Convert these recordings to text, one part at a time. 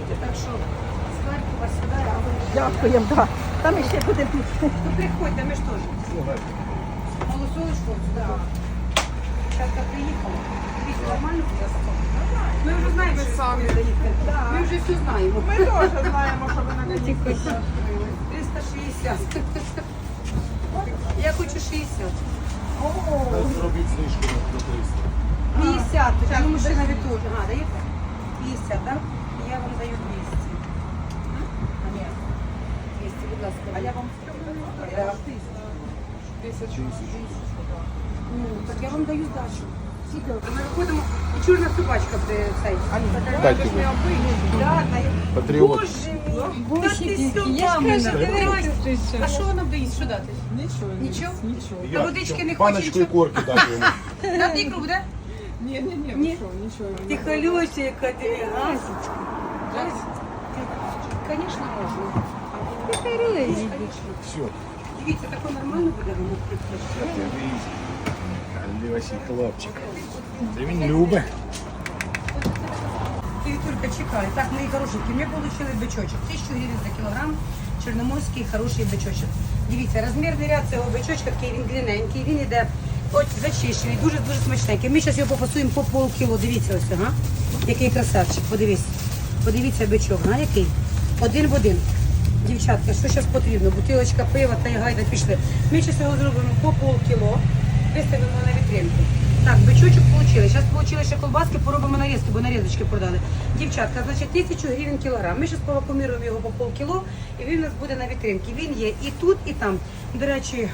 Приходьте, так що з Харкова сюди, а ви Дякуємо, так. Там ще буде тут. Ну, приходьте, ми ж теж. Малосолочку сюди. Зараз приїхала. Дивіться, нормально буде Ми вже знаємо, що самі доїхали. Ми вже все знаємо. Ми теж знаємо, що ви на 360. Я хочу 60. Зробіть знижку на 300. 50. Ну, мужчина від теж. Ага, даєте? 50, так? Я вам даю 200. А ні. 200, будь ласка. А я вам Ну, так я вам даю здачу. Скільки? Ми виходимо, і чорна собачка при цей. Дайте ж не обидні. Да, та я- Патріот. Боже мій, та ти сьогодні скажи, ти не А що вона боїть? Що дати? Нічого. Нічого? Нічого. Та водички не хоче Паночку і нічого? корки дати йому. Дати ікру буде? Ні, ні, ні, Ні. нічого, нічого. Ти халюся, яка ти гасічка. Звісно, можна. Все. Дивіться, таке нормально буде воно Лівасі хлопчик. Це він любить. Ти тільки чекай. Так, мої хорошенькі, ми отримали бичочок. 1000 гривень за кілограм. Чорноморський хороший бичочок. Дивіться, розмірний ряд цього бичочка такий він длинненький, він от зачищений, дуже-дуже смачненький. Ми зараз його попасуємо по полкіло. Дивіться ось, ага. Який красавчик, подивись. Подивіться бичок, га, який? Один в один. Дівчатка, що зараз потрібно? Бутилочка пива та й гайда пішли. Ми зараз його зробимо по полкіло, виставимо на вітринку. Так, бичочок отримали. Зараз отримали ще колбаски, поробимо нарізки, бо нарізочки продали. Дівчатка, значить, тисячу гривень кілограм. Ми зараз повакууміруємо його по полкіло, і він у нас буде на вітринці. Він є і тут, і там. До речі,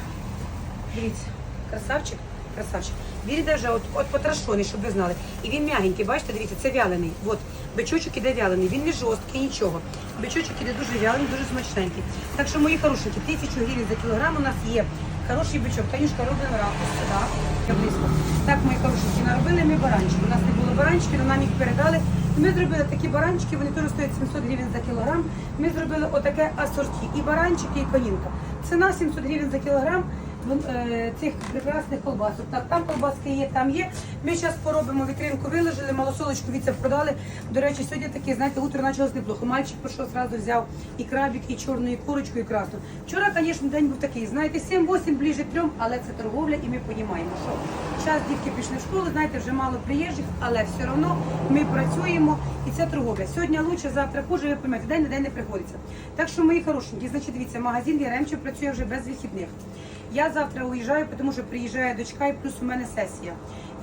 дивіться, красавчик, красавчик. Він вже от, от потрошений, щоб ви знали. І він м'ягенький, бачите, дивіться, це вялений. От, бичочок іде вялений, він не жорсткий, нічого. Бичочок іде дуже вялений, дуже смачненький. Так що, мої хорошенькі, тисячу гривень за кілограм у нас є. Хороший бичок, Танюшка робимо ракус, так, я близько. Так, мої хорошенькі, наробили ми баранчики. У нас не було баранчиків, нам їх передали. Ми зробили такі баранчики, вони теж стоять 700 гривень за кілограм. Ми зробили отаке асорті. І баранчики, і конінка. Ціна 700 гривень за кілограм цих прекрасних колбасок. Так, там колбаски є, там є. Ми зараз поробимо вітринку, виложили, малосолочку від це продали. До речі, сьогодні таке, знаєте, утро почалось неплохо. Мальчик прийшов, зразу взяв і крабик, і чорну, і курочку, і красну. Вчора, звісно, день був такий, знаєте, 7-8 ближе трьом, але це торговля, і ми розуміємо, що час дітки пішли в школу, знаєте, вже мало приїжджих, але все одно ми працюємо і це торговля. Сьогодні лучше, завтра хуже, ви поймете, день на день не приходиться. Так що, мої хорошенькі, значить, дивіться, магазин Яремче працює вже без вихідних. Я завтра уїжджаю, тому що приїжджає дочка і плюс у мене сесія.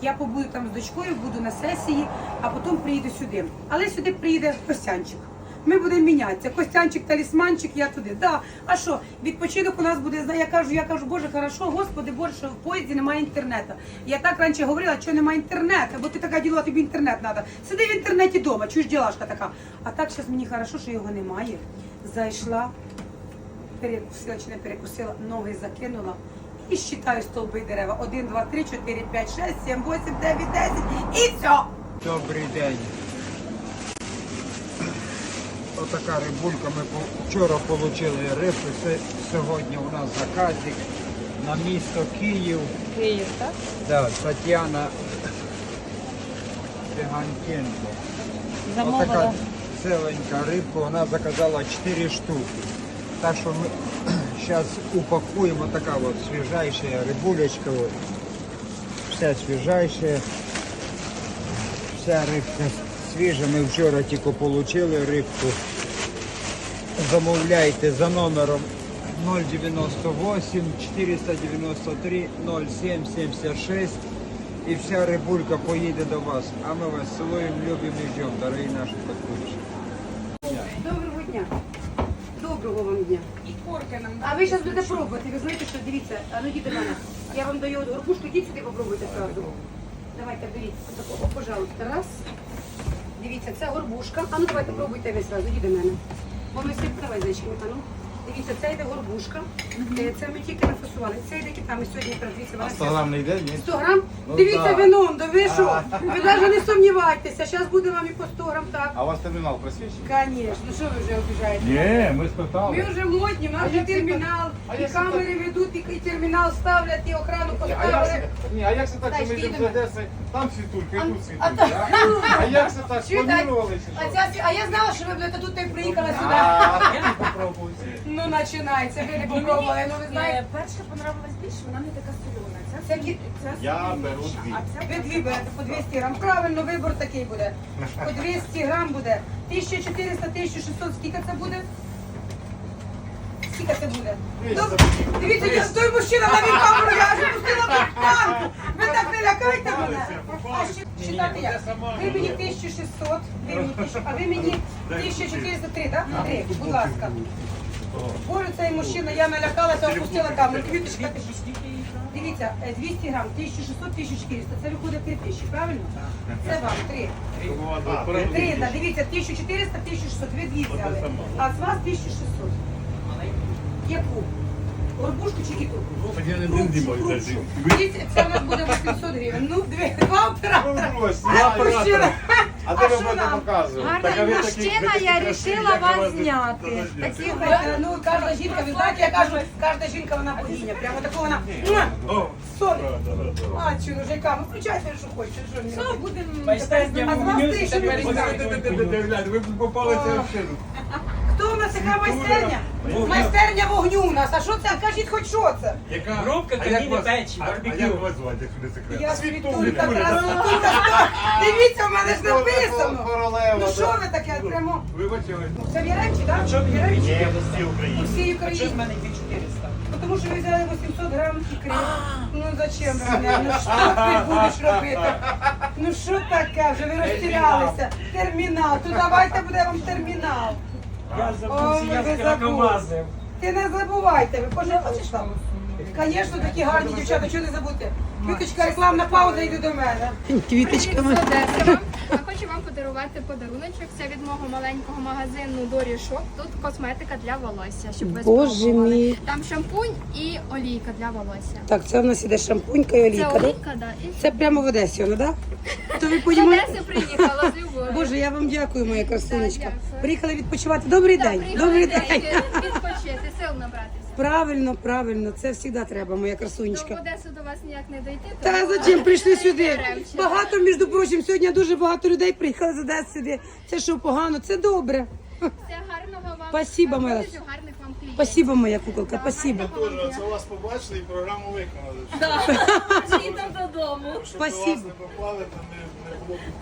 Я побуду там з дочкою, буду на сесії, а потім приїду сюди. Але сюди приїде Костянчик. Ми будемо мінятися. Костянчик, талісманчик, я туди. Да. А що, відпочинок у нас буде. Я кажу, я кажу, Боже, хорошо, Господи, Боже, що в поїзді немає інтернету. Я так раніше говорила, що немає інтернету, бо ти така діла, тобі інтернет треба. Сиди в інтернеті вдома, чуєш ділашка така. А так зараз мені хорошо, що його немає. Зайшла, перекусила чи не перекусила, ноги закинула. І считаю стовби дерева. 1, 2, 3, 4, 5, 6, 7, 8, 9, 10 і все. Добрий день. Отака рибулька. Ми вчора отримали рибу. Це сьогодні у нас заказик на місто Київ. Київ, так? Да, Тетяна Циганкенко. Отака Замовила. ціленька рибка, вона заказала 4 штуки. Так що ми зараз упакуємо така от свіжайша рибулечка. От. Все свіжайше. Вся рибка свіжа. Ми вчора тільки отримали рибку. Замовляйте за номером 098 493 07 76 і вся рибулька поїде до вас. А ми вас цілуємо, любимо і ждемо, дорогі наші підписчики. Доброго. І корки нам А ви зараз будете пробувати. Ви знаєте, що дивіться, а ну йдіть до мене. Я вам даю горбушку, йдіть сюди, попробуйте сразу. Давайте, беріть. О, пожалуйста, раз. Дивіться, це горбушка. А ну давайте пробуйте ви сразу, йдіть до мене. Бо ми всі давай зайчики, а ну. Дивіться, це йде горбушка. Е, Це ми тільки нафасували. Це йде кита. Ми сьогодні якраз дивіться, вона 100 грам не йде, ні? 100 грам? Ну, Дивіться, так. вином, да ви що? Ви навіть не сумнівайтеся. Зараз буде вам і по 100 грам, так. А у вас термінал просвічений? Звісно, що ви вже обіжаєте? Ні, ми Ми спитали. вже модні, у нас вже термінал, а і камери ведуть, і термінал ставлять, і охрану А поставили. Ні, а як це так, що ми йдемо з Одеси, там світулька, і тут а світулька, а? А як це так, спланували чи А, що? ця, а я знала, що ви будете тут і приїхала сюди. А, я попробуйте. Ну, починається, ви не попробували, ну ви знаєте. Перша понравилась більше, вона не така. Ця Це ця Я солоніша, беру дві. А ця Ви дві берете по 200 грам. Правильно, вибор такий буде. По 200 грам буде. 1400, 1600, скільки це буде? Скільки це буде? Доб- Дивіться, я той мужчина на камеру, я вже пустила в банку. Ви так не лякайте мене. А ще читати як? Ви мені 1600, ви мені 1000, а ви мені 1403, так? Три, будь ласка. Боже, цей мужчина, я налякалася, опустила камеру. Квіточка, ти? Дивіться, е, 200 грам, 1600, 1400, це виходить 3000, правильно? Це вам, три. Три, да, дивіться, 1400, 1600, ви дві взяли, а з вас 1600. Яку? Горбушку чи кіту? Дивіться, це у нас буде 800 гривень. Ну, дві, два оператора. А, мужчина. А А що нам? показувати? Гарний мужчина, я вирішила вас зняти. Слухайте, ну кожна жінка, ви знаєте, я кажу, кожна жінка вона богиня. Прямо такого вона. муа, Сон. А, яка? Ну включайте, що хочете. Що робити? будемо А з вас що ви віддаєте? Ви попали це взагалі. Хто у нас яка майстерня? Майстерня вогню у нас. А що це? Кажіть хоч що це? Рубка каміни печі, А барбекю. як вас звати, якщо не секрет? Я світулька, красотулька. Дивіться, у мене ж написано. Королева, Ну що ви таке? Прямо. Вибачили. Це в Яремчі, так? Що в Яремчі? Ні, всі Україні. всій Що з Україні. мене 2400? Тому що ви взяли 800 грам ікри. Ну зачем ви мене? Ну що ти будеш робити? Ну що таке? Вже ви розтірялися. Термінал. То давайте буде вам термінал. Я забувся, я з кракомазив. Ти не забувайте, ви кожен хочеш там? Звісно, такі гарні дівчата, чого не забути? Квіточка, рекламна пауза, йди до мене. Квіточками. Я хочу вам подарувати подаруночок. Це від мого маленького магазину Дорі Шоп. Тут косметика для волосся, щоб ви Боже спробували. мій. Там шампунь і олійка для волосся. Так, це в нас іде шампунька і Це олійка, да? олійка, да. І Це прямо в Одесі, воно, так? То ви понімаєте? Одеси приїхала з. Боже, я вам дякую, моя красунечка. Дякую. Приїхали відпочивати. Добрий день. Добрий день. Відпочити, сил набратися. Правильно, правильно, це завжди треба, моя До красунечка. Одеси до вас ніяк не дойти. Та зачем прийшли сюди? Багато, між прочим, сьогодні дуже багато людей приїхали з Одеси сюди. Це що погано? Це добре. Все гарного вам. Спасибо, моя. гарних. Спасибо, моя куколка, спасибо. Це вас побачили і програму виконали. Додому. Спасибо.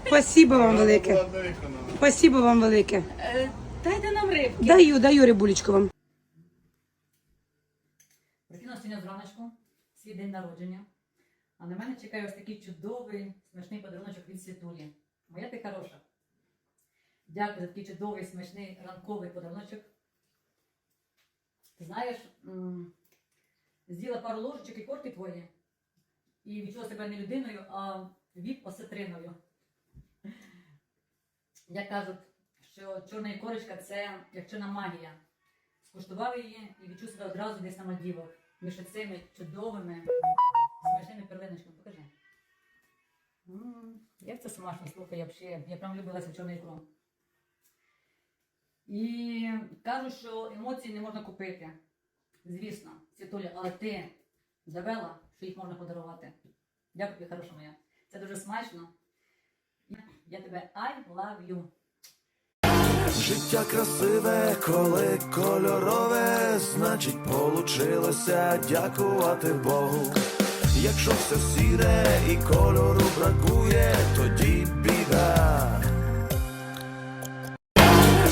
Спасибо вам велике. Спасибо вам велике. Дайте нам рибки. Даю, даю рибулечку вам. Прикинула сьогодні зраночку свій день народження. А на мене чекає ось такий чудовий, смачний подарунок від Світулі. Моя ти хороша. Дякую за такий чудовий, смачний ранковий подарунок. Знаєш, м, з'їла пару ложечок і корки твої. І відчула себе не людиною, а віп осетриною. Як кажуть, що чорна ікорочка це як чорна магія. Скуштував її і відчув себе одразу десь на Мальдівах. Між цими чудовими смачними перлиночками. Покажи. М, Як це смачно, слухай, я я прям любила цю чорну ікру. І кажуть, що емоції не можна купити. Звісно, Світуля, але ти довела, що їх можна подарувати. Дякую хороша моя. Це дуже смачно. Я тебе I love you. Життя красиве, коли кольорове, значить, получилося дякувати Богу. Якщо все сіре і кольору бракує, тоді біда.